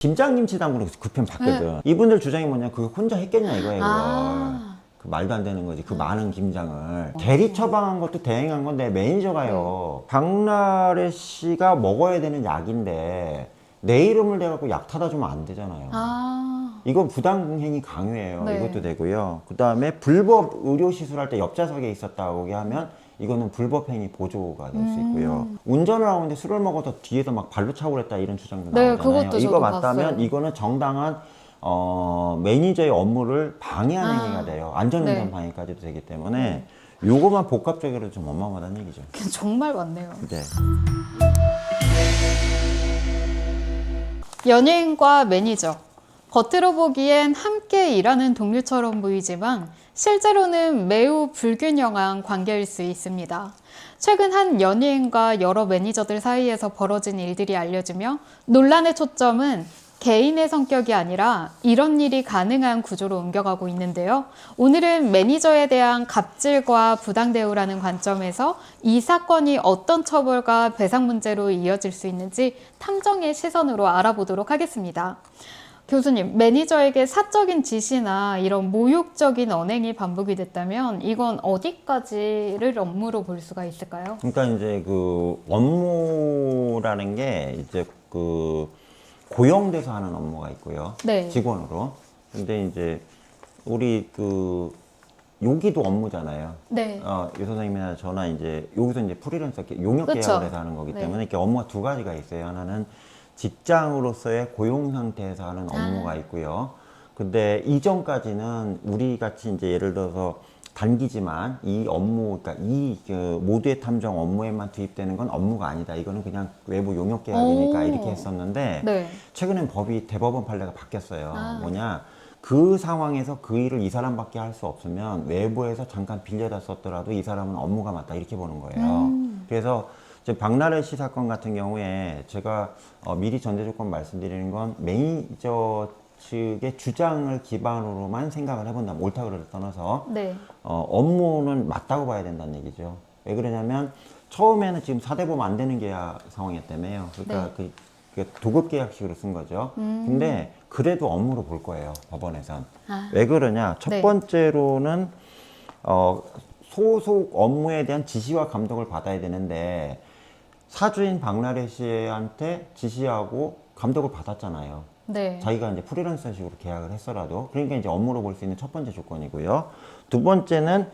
김장김치 담그는 그편 봤거든. 이분들 주장이 뭐냐, 그거 혼자 했겠냐 이거예요. 이걸. 아. 그 말도 안 되는 거지. 그 많은 김장을. 대리 처방한 것도 대행한 건데 매니저가요. 박나래 씨가 먹어야 되는 약인데 내 이름을 대갖고 약 타다 주면 안 되잖아요. 아, 이건 부당행위 강요예요. 네. 이것도 되고요. 그 다음에 불법 의료 시술할 때 옆좌석에 있었다고 하면 이거는 불법행위 보조가 될수 음. 있고요. 운전을 하는데 술을 먹어서 뒤에서 막 발로 차고 그랬다 이런 주장도 네, 나오잖아요. 그것도 이거 저도 맞다면 봤어요. 이거는 정당한 어, 매니저의 업무를 방해하는 아. 행위가 돼요. 안전운전 네. 음. 방해까지도 되기 때문에 요거만 복합적으로 좀 어마어마하다는 얘기죠. 정말 많네요. 네. 연예인과 매니저. 겉으로 보기엔 함께 일하는 동료처럼 보이지만 실제로는 매우 불균형한 관계일 수 있습니다. 최근 한 연예인과 여러 매니저들 사이에서 벌어진 일들이 알려지며 논란의 초점은 개인의 성격이 아니라 이런 일이 가능한 구조로 옮겨가고 있는데요. 오늘은 매니저에 대한 갑질과 부당대우라는 관점에서 이 사건이 어떤 처벌과 배상 문제로 이어질 수 있는지 탐정의 시선으로 알아보도록 하겠습니다. 교수님, 매니저에게 사적인 지시나 이런 모욕적인 언행이 반복이 됐다면 이건 어디까지를 업무로 볼 수가 있을까요? 그러니까 이제 그 업무라는 게 이제 그 고용돼서 하는 업무가 있고요. 네. 직원으로. 근데 이제 우리 그 여기도 업무잖아요. 네. 어, 유 선생님이나 저나 이제 여기서 이제 프리랜서 계- 용역 그쵸. 계약을 해서 하는 거기 네. 때문에 이렇게 업무가 두 가지가 있어요. 하나는 직장으로서의 고용 상태에서 하는 아. 업무가 있고요. 근데 이전까지는 우리 같이 이제 예를 들어서 단기지만 이 업무, 그러니까 이 그 모두의 탐정 업무에만 투입되는 건 업무가 아니다. 이거는 그냥 외부 용역 계약이니까 오. 이렇게 했었는데 네. 최근엔 법이 대법원 판례가 바뀌었어요. 아. 뭐냐 그 상황에서 그 일을 이 사람밖에 할 수 없으면 외부에서 잠깐 빌려다 썼더라도 이 사람은 업무가 맞다 이렇게 보는 거예요. 음. 그래서 이제 박나래 씨 사건 같은 경우에 제가 어, 미리 전제 조건 말씀드리는 건 매니저 측의 주장을 기반으로만 생각을 해본다면 옳다 그르를 떠나서 네. 어, 업무는 맞다고 봐야 된다는 얘기죠. 왜 그러냐면 처음에는 지금 사대보면 안 되는 계약 상황이었다며요. 그러니까 네. 그, 그 도급 계약식으로 쓴 거죠. 음. 근데 그래도 업무로 볼 거예요. 법원에선. 아. 왜 그러냐? 첫 네. 번째로는 어, 소속 업무에 대한 지시와 감독을 받아야 되는데 사주인 박나래 씨한테 지시하고 감독을 받았잖아요. 네. 자기가 이제 프리랜서식으로 계약을 했어라도 그러니까 이제 업무로 볼 수 있는 첫 번째 조건이고요. 두 번째는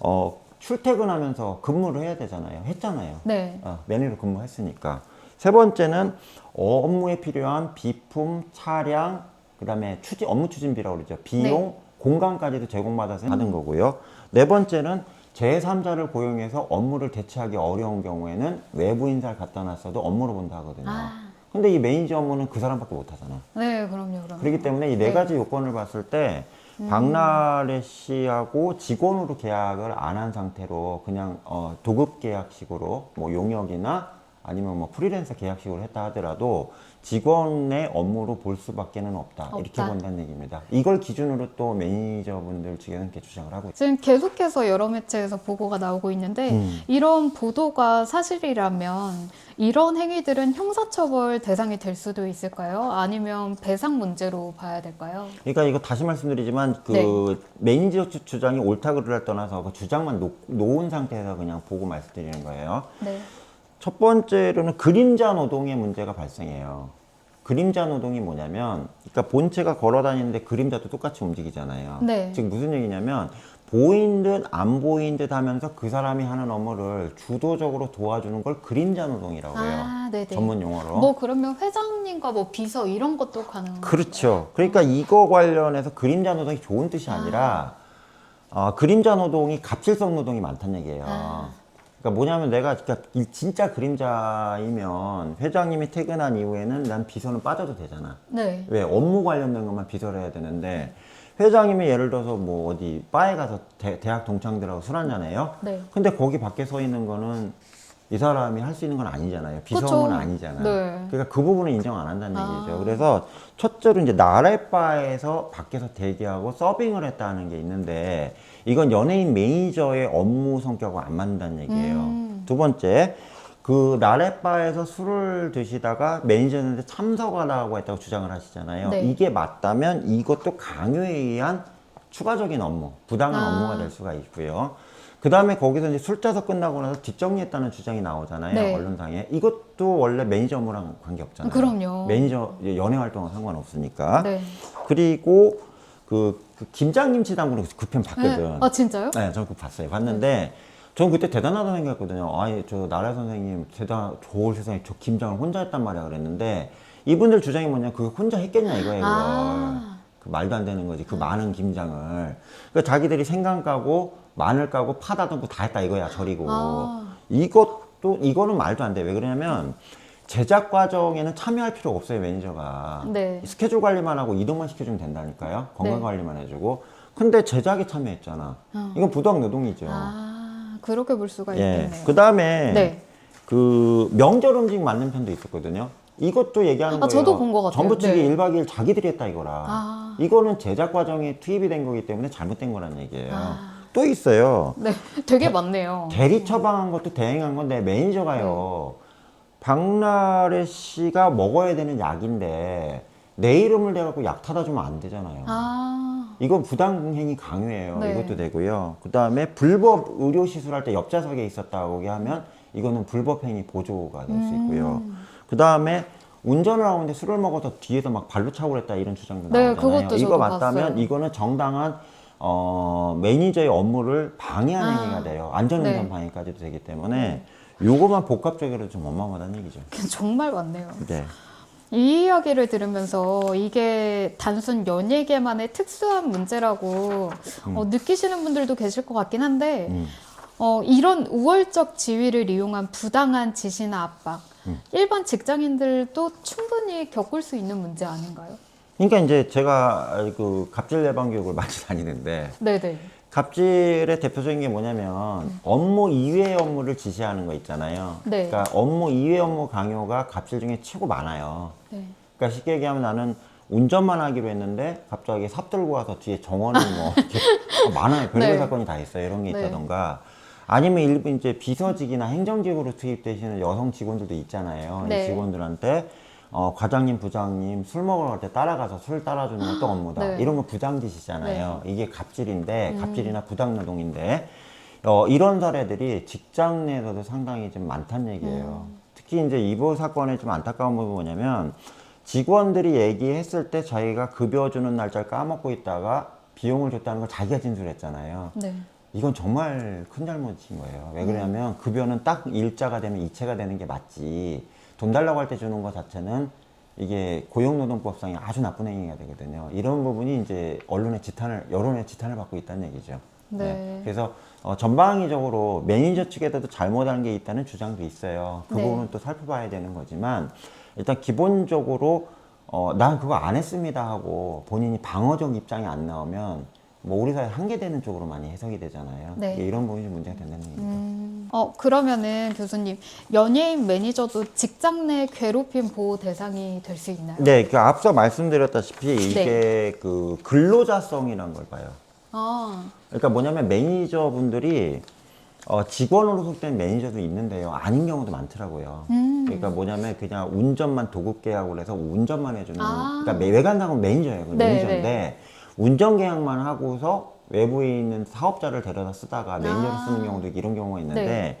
어, 출퇴근하면서 근무를 해야 되잖아요. 했잖아요. 네. 어, 매니로 근무했으니까. 세 번째는 업무에 필요한 비품, 차량, 그다음에 추진 업무 추진비라고 그러죠. 비용, 네. 공간까지도 제공받아서 받은 거고요. 네 번째는 제3자를 고용해서 업무를 대체하기 어려운 경우에는 외부 인사를 갖다 놨어도 업무로 본다 하거든요. 아. 근데 이 매니저 업무는 그 사람밖에 못 하잖아. 네, 그럼요, 그럼요. 그렇기 때문에 이네 네. 가지 요건을 봤을 때 박나래 씨하고 직원으로 계약을 안 한 상태로 그냥 어, 도급 계약식으로 뭐 용역이나 아니면 뭐 프리랜서 계약식으로 했다 하더라도 직원의 업무로 볼 수밖에는 없다. 이렇게 없다. 본다는 얘기입니다. 이걸 기준으로 또 매니저분들 측에는 이렇게 주장을 하고 있죠. 지금 계속해서 여러 매체에서 보고가 나오고 있는데 음. 이런 보도가 사실이라면 이런 행위들은 형사처벌 대상이 될 수도 있을까요? 아니면 배상 문제로 봐야 될까요? 그러니까 이거 다시 말씀드리지만 그 네. 매니저 측 주장이 옳다 그르를 떠나서 그 주장만 놓, 놓은 상태에서 그냥 보고 말씀드리는 거예요. 네. 첫 번째로는 그림자 노동의 문제가 발생해요. 그림자 노동이 뭐냐면, 그러니까 본체가 걸어 다니는데 그림자도 똑같이 움직이잖아요. 네. 즉 무슨 얘기냐면 보인 듯 안 보인 듯 하면서 그 사람이 하는 업무를 주도적으로 도와주는 걸 그림자 노동이라고 해요. 아, 네네. 전문 용어로. 뭐 그러면 회장님과 뭐 비서 이런 것도 가능한 그렇죠. 그러니까 이거 관련해서 그림자 노동이 좋은 뜻이 아니라 어, 그림자 노동이 갑질성 노동이 많다는 얘기예요. 아. 그러니까 뭐냐면 내가 그러니까 이 진짜 그림자이면 회장님이 퇴근한 이후에는 난 비서는 빠져도 되잖아. 네. 왜 업무 관련된 것만 비서를 해야 되는데 회장님이 예를 들어서 뭐 어디 바에 가서 대, 학 동창들하고 술 한잔해요. 네. 근데 거기 밖에 서 있는 거는 이 사람이 할 수 있는 건 아니잖아요. 비서는 그쵸. 아니잖아. 네. 그러니까 그 부분은 인정 안 한다는 아. 얘기죠. 그래서 첫째로 이제 나래 바에서 밖에서 대기하고 서빙을 했다는 게 있는데 이건 연예인 매니저의 업무 성격과 안 맞는다는 얘기예요. 음. 두 번째 그 나래바에서 술을 드시다가 매니저한테 참석하라고 했다고 주장을 하시잖아요. 네. 이게 맞다면 이것도 강요에 의한 추가적인 업무, 부당한 아. 업무가 될 수가 있고요. 그 다음에 거기서 이제 술자서 끝나고 나서 뒷정리했다는 주장이 나오잖아요. 네. 언론상에. 이것도 원래 매니저 업무랑 관계없잖아요. 그럼요. 매니저 연애 활동과 상관없으니까. 네. 그리고 그, 그 김장김치 담그는 그편 봤거든. 네. 아 진짜요? 네, 그거 봤어요. 봤는데 전 그때 대단하다고 생각했거든요. 아니 저 나라 선생님 대단 좋을 세상에 저 김장을 혼자 했단 말이야 그랬는데 이분들 주장이 뭐냐 그거 혼자 했겠냐 이거예요. 아. 그 말도 안 되는 거지. 그 많은 김장을. 그 자기들이 생강 까고 마늘 까고 파다 넣고 다 했다 이거야 절이고. 아. 이것도 이거는 말도 안 돼. 왜 그러냐면 제작 과정에는 참여할 필요가 없어요 매니저가. 네. 스케줄 관리만 하고 이동만 시켜주면 된다니까요. 건강 네. 관리만 해주고. 근데 제작에 참여했잖아. 이건 부당 노동이죠. 아 그렇게 볼 수가 예. 있겠네요. 그 다음에 네. 그 명절 음식 맞는 편도 있었거든요. 이것도 얘기하는 아, 거예요. 저도 본 것 같아요. 정부 측이 네. 1박 2일 자기들이 했다 이거라. 아. 이거는 제작 과정에 투입이 된 거기 때문에 잘못된 거란 얘기예요. 아. 또 있어요. 네, 되게 많네요. 대리 처방한 것도 대행한 건데 매니저가요. 박나래 씨가 먹어야 되는 약인데 내 이름을 대갖고 약 타다 주면 안 되잖아요. 아 이건 부당행위 강요예요. 네. 이것도 되고요. 그 다음에 불법 의료 시술할 때 옆좌석에 있었다고 하면 이거는 불법행위 보조가 될 수 있고요. 음. 그 다음에 운전을 하는데 술을 먹어서 뒤에서 막 발로 차고 그랬다 이런 주장도 네, 나오잖아요. 그것도 이거 저도 맞다면 봤어요. 이거는 정당한 어, 매니저의 업무를 방해하는 아. 행위가 돼요. 안전운전 네. 방해까지도 되기 때문에 요거만 복합적으로 좀 어마어마하다는 얘기죠. 정말 많네요. 네. 이 이야기를 들으면서 이게 단순 연예계만의 특수한 문제라고 어, 느끼시는 분들도 계실 것 같긴 한데 음. 어, 이런 우월적 지위를 이용한 부당한 지시나 압박 음. 일반 직장인들도 충분히 겪을 수 있는 문제 아닌가요? 그러니까 이제 제가 그 갑질 예방 교육을 많이 다니는데 네네. 갑질의 대표적인 게 뭐냐면 업무 이외의 업무를 지시하는 거 있잖아요. 네. 그러니까 업무 이외 업무 강요가 갑질 중에 최고 많아요. 네. 그러니까 쉽게 얘기하면 나는 운전만 하기로 했는데 갑자기 삽 들고 와서 뒤에 정원을 뭐 이렇게 많아요. 별별 네. 사건이 다 있어요. 이런 게 네. 있다던가 아니면 일부 이제 비서직이나 행정직으로 투입되시는 여성 직원들도 있잖아요. 네. 이 직원들한테 어, 과장님, 부장님 술 먹으러 갈 때 따라가서 술 따라주는 어떤 업무다. 네. 이런 거 부장짓이잖아요. 이게 갑질인데, 음. 갑질이나 부당노동인데, 어, 이런 사례들이 직장 내에서도 상당히 좀 많다는 얘기예요. 음. 특히 이제 이보 사건의 좀 안타까운 부분이 뭐냐면, 직원들이 얘기했을 때 자기가 급여 주는 날짜를 까먹고 있다가 비용을 줬다는 걸 자기가 진술했잖아요. 네. 이건 정말 큰 잘못인 거예요. 왜 그러냐면 급여는 딱 일자가 되면 이체가 되는 게 맞지. 돈 달라고 할 때 주는 것 자체는 이게 고용노동법상에 아주 나쁜 행위가 되거든요. 이런 부분이 이제 언론의 지탄을 여론의 지탄을 받고 있다는 얘기죠. 네. 그래서 어, 전방위적으로 매니저 측에서도 잘못한 게 있다는 주장도 있어요. 그 네. 부분은 또 살펴봐야 되는 거지만 일단 기본적으로 어, 난 그거 안 했습니다 하고 본인이 방어적 입장이 안 나오면 뭐 우리 사회 한계되는 쪽으로 많이 해석이 되잖아요. 네. 이게 이런 부분이 좀 문제가 된다는 얘기죠. 음, 어 그러면은 교수님 연예인 매니저도 직장 내 괴롭힘 보호 대상이 될 수 있나요? 네, 그 앞서 말씀드렸다시피 이게 네. 그 근로자성이란 걸 봐요. 아 그러니까 뭐냐면 매니저분들이 어, 직원으로 속된 매니저도 있는데요. 아닌 경우도 많더라고요. 음. 그러니까 뭐냐면 그냥 운전만 도급 계약을 해서 운전만 해주는. 아. 그러니까 외관상은 매니저예요. 그 네, 매니저인데 운전 계약만 하고서 외부에 있는 사업자를 데려다 쓰다가 매니저로 아. 쓰는 경우도 이런 경우가 있는데 네.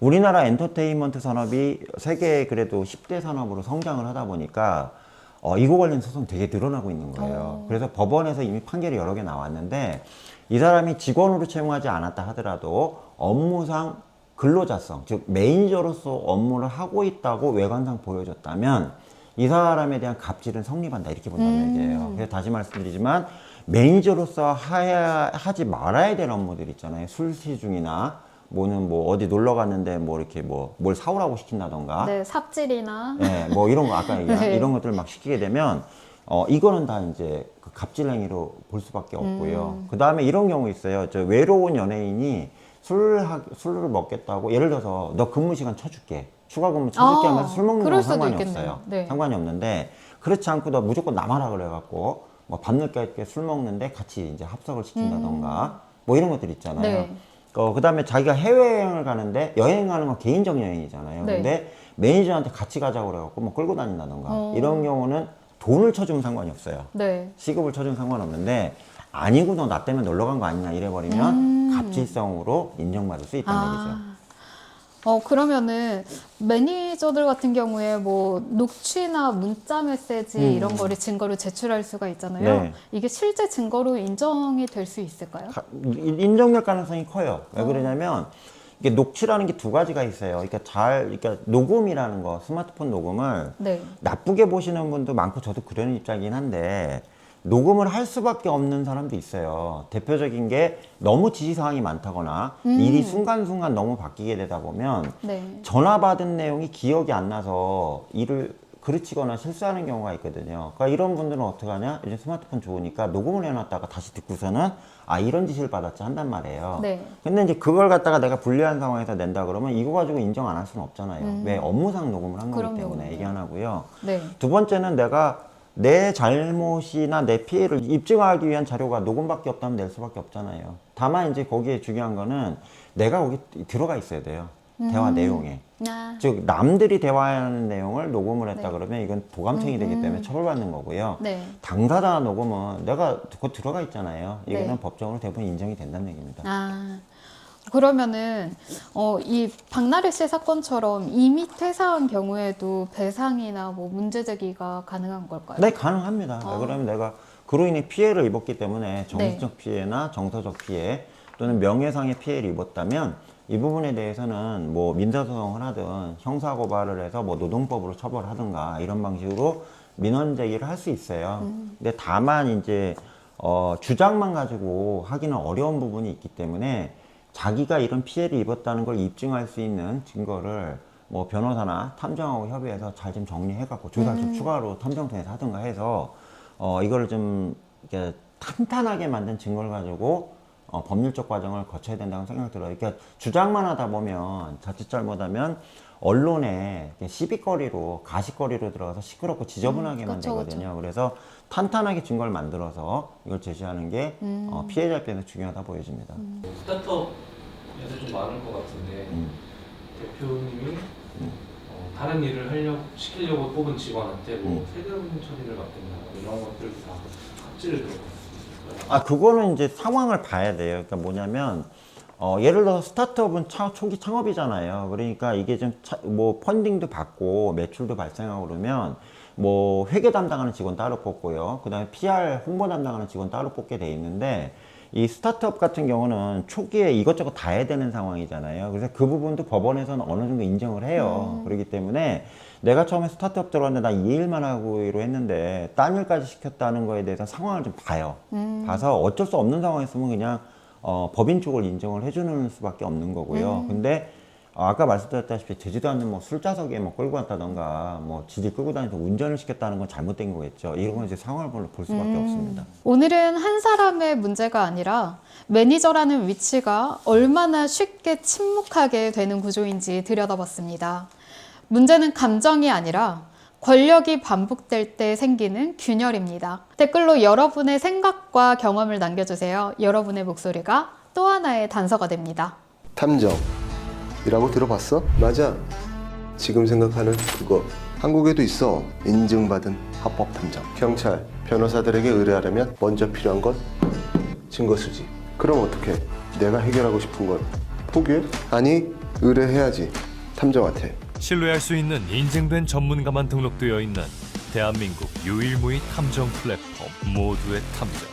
우리나라 엔터테인먼트 산업이 세계 그래도 10대 산업으로 성장을 하다 보니까 어, 이거 관련 소송 되게 늘어나고 있는 거예요. 어. 그래서 법원에서 이미 판결이 여러 개 나왔는데 이 사람이 직원으로 채용하지 않았다 하더라도 업무상 근로자성, 즉 매니저로서 업무를 하고 있다고 외관상 보여줬다면 이 사람에 대한 갑질은 성립한다 이렇게 본다는 음. 얘기예요. 그래서 다시 말씀드리지만 매니저로서 하야, 하지 말아야 될 업무들 있잖아요. 술시 중이나 뭐는 뭐 어디 놀러 갔는데 뭐 이렇게 뭐 뭘 사오라고 시킨다던가 네 삽질이나 네, 뭐 이런 거 아까 얘기한 네. 이런 것들을 막 시키게 되면 어 이거는 다 이제 그 갑질 행위로 볼 수밖에 없고요. 음. 그 다음에 이런 경우 있어요. 저 외로운 연예인이 술 하, 술을 먹겠다고 예를 들어서 너 근무 시간 쳐줄게. 추가 근무 쳐줄게 아, 하면서 술 먹는 건 상관이 있겠네요. 없어요. 네. 상관이 없는데 그렇지 않고 너 무조건 남아라 그래갖고 뭐 밤늦게 술 먹는데 같이 이제 합석을 시킨다던가 뭐 이런 것들 있잖아요. 네. 어, 그 다음에 자기가 해외여행을 가는데 여행 가는 건 개인적 여행이잖아요. 네. 근데 매니저한테 같이 가자고 그래갖고 뭐 끌고 다닌다던가 어. 이런 경우는 돈을 쳐주면 상관이 없어요. 네. 시급을 쳐주면 상관없는데 아니고 너 나 때문에 놀러 간 거 아니냐 이래버리면 갑질성으로 인정받을 수 있다는 얘기죠. 아. 어, 그러면은 매니저들 같은 경우에 뭐 녹취나 문자 메시지 이런 거를 증거로 제출할 수가 있잖아요. 음. 네. 이게 실제 증거로 인정이 될 수 있을까요? 가- 인정될 가능성이 커요. 왜 그러냐면 이게 녹취라는 게 두 가지가 있어요. 그러니까 잘, 그러니까 녹음이라는 거, 스마트폰 녹음을 네. 나쁘게 보시는 분도 많고 저도 그런 입장이긴 한데 녹음을 할 수밖에 없는 사람도 있어요. 대표적인 게 너무 지시사항이 많다거나 일이 순간순간 너무 바뀌게 되다 보면 네. 전화 받은 내용이 기억이 안 나서 일을 그르치거나 실수하는 경우가 있거든요. 그러니까 이런 분들은 어떻게 하냐? 요즘 스마트폰 좋으니까 녹음을 해놨다가 다시 듣고서는 아 이런 지시를 받았지 한단 말이에요. 네. 근데 이제 그걸 갖다가 내가 불리한 상황에서 낸다 그러면 이거 가지고 인정 안 할 수는 없잖아요. 왜 업무상 녹음을 한 거기 때문에 그럼요. 이게 하나고요. 네. 두 번째는 내가 내 잘못이나 내 피해를 입증하기 위한 자료가 녹음밖에 없다면 낼 수밖에 없잖아요. 다만 이제 거기에 중요한 거는 내가 거기 들어가 있어야 돼요. 대화 내용에. 아, 즉 남들이 대화하는 내용을 녹음을 했다 네. 그러면 이건 도감청이 되기 때문에 처벌받는 거고요. 네. 당사자 녹음은 내가 곧 들어가 있잖아요. 이거는 네. 법적으로 대부분 인정이 된다는 얘기입니다. 아. 그러면은 어, 이 박나래 씨 사건처럼 이미 퇴사한 경우에도 배상이나 뭐 문제 제기가 가능한 걸까요? 네, 가능합니다. 왜 그러면 내가 그로 인해 피해를 입었기 때문에 정신적 네. 피해나 정서적 피해 또는 명예상의 피해를 입었다면 이 부분에 대해서는 뭐 민사소송을 하든 형사고발을 해서 뭐 노동법으로 처벌하든가 이런 방식으로 민원 제기를 할 수 있어요. 음. 근데 다만 이제 어, 주장만 가지고 하기는 어려운 부분이 있기 때문에 자기가 이런 피해를 입었다는 걸 입증할 수 있는 증거를 뭐 변호사나 탐정하고 협의해서 잘 좀 정리해갖고 조사 좀 추가로 탐정 통해서 하든가 해서 어 이거를 좀 이렇게 탄탄하게 만든 증거를 가지고 어, 법률적 과정을 거쳐야 된다고 생각 들어요. 그러니까 주장만 하다 보면 자칫 잘못하면 언론에 시비거리로 가시거리로 들어가서 시끄럽고 지저분하게만 음, 그쵸, 되거든요. 그래서 탄탄하게 증거를 만들어서 이걸 제시하는 게 음. 어, 피해자 입장에서 중요하다 보여집니다. 스타트업에서 좀 많을 것 같은데 음. 대표님이 어, 다른 일을 하려고 시키려고 뽑은 직원한테 뭐 음. 세금 처리를 맡긴다 뭐 이런 것들 다 갑질을 들어갔어요. 아 그거는 이제 상황을 봐야 돼요. 그러니까 뭐냐면 어, 예를 들어서 스타트업은 차- 초기 창업이잖아요. 그러니까 이게 좀 뭐 펀딩도 받고 매출도 발생하고 그러면 뭐 회계 담당하는 직원 따로 뽑고요. 그다음에 PR 홍보 담당하는 직원 따로 뽑게 돼 있는데 이 스타트업 같은 경우는 초기에 이것저것 다 해야 되는 상황이잖아요. 그래서 그 부분도 법원에서는 어느 정도 인정을 해요. 그렇기 때문에 내가 처음에 스타트업 들어왔는데 나 이 일만 하고로 했는데 딴 일까지 시켰다는 거에 대해서 상황을 좀 봐요. 봐서 어쩔 수 없는 상황이었으면 그냥 어, 법인 쪽을 인정을 해주는 수밖에 없는 거고요. 근데 어, 아까 말씀드렸다시피 되지도 않는 뭐 술자석에 뭐 끌고 갔다던가 뭐 지들 끌고 다니면서 운전을 시켰다는 건 잘못된 거겠죠. 이런 건 이제 상황을 볼, 볼 수밖에 없습니다. 오늘은 한 사람의 문제가 아니라 매니저라는 위치가 얼마나 쉽게 침묵하게 되는 구조인지 들여다봤습니다. 문제는 감정이 아니라 권력이 반복될 때 생기는 균열입니다. 댓글로 여러분의 생각과 경험을 남겨주세요. 여러분의 목소리가 또 하나의 단서가 됩니다. 탐정이라고 들어봤어? 맞아. 지금 생각하는 그거. 한국에도 있어. 인증받은 합법 탐정. 경찰, 변호사들에게 의뢰하려면 먼저 필요한 건 증거 수집. 그럼 어떻게? 내가 해결하고 싶은 건 포기해? 아니, 의뢰해야지. 탐정한테. 신뢰할 수 있는 인증된 전문가만 등록되어 있는 대한민국 유일무이 탐정 플랫폼 모두의 탐정